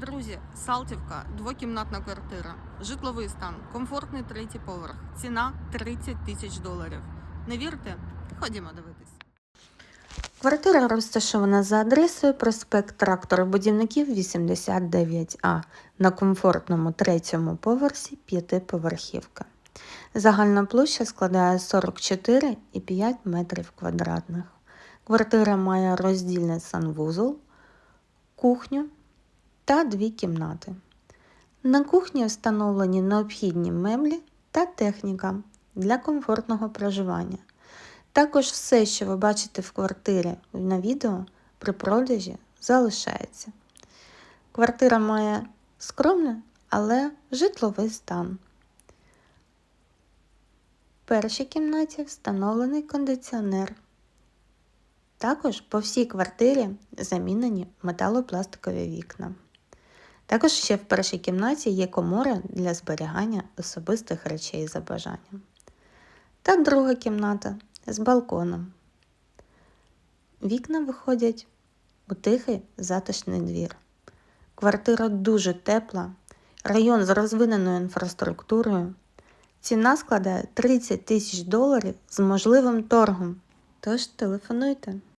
Друзі, Салтівка, двокімнатна квартира, житловий стан, комфортний третій поверх, ціна 30 тисяч доларів. Не вірите? Ходімо дивитись. Квартира розташована за адресою проспект Тракторобудівників 89А на комфортному третьому поверсі п'ятиповерхівка. Загальна площа складає 44,5 метрів квадратних. Квартира має роздільний санвузол, кухню та дві кімнати. На кухні встановлені необхідні меблі та техніка для комфортного проживання. Також все, що ви бачите в квартирі на відео при продажі, залишається. Квартира має скромний, але житловий стан. В першій кімнаті встановлений кондиціонер. Також по всій квартирі замінені металопластикові вікна. Також ще в першій кімнаті є комора для зберігання особистих речей за бажанням. Та друга кімната з балконом. Вікна виходять у тихий затишний двір. Квартира дуже тепла, район з розвиненою інфраструктурою. Ціна складає 30 тисяч доларів з можливим торгом. Тож телефонуйте.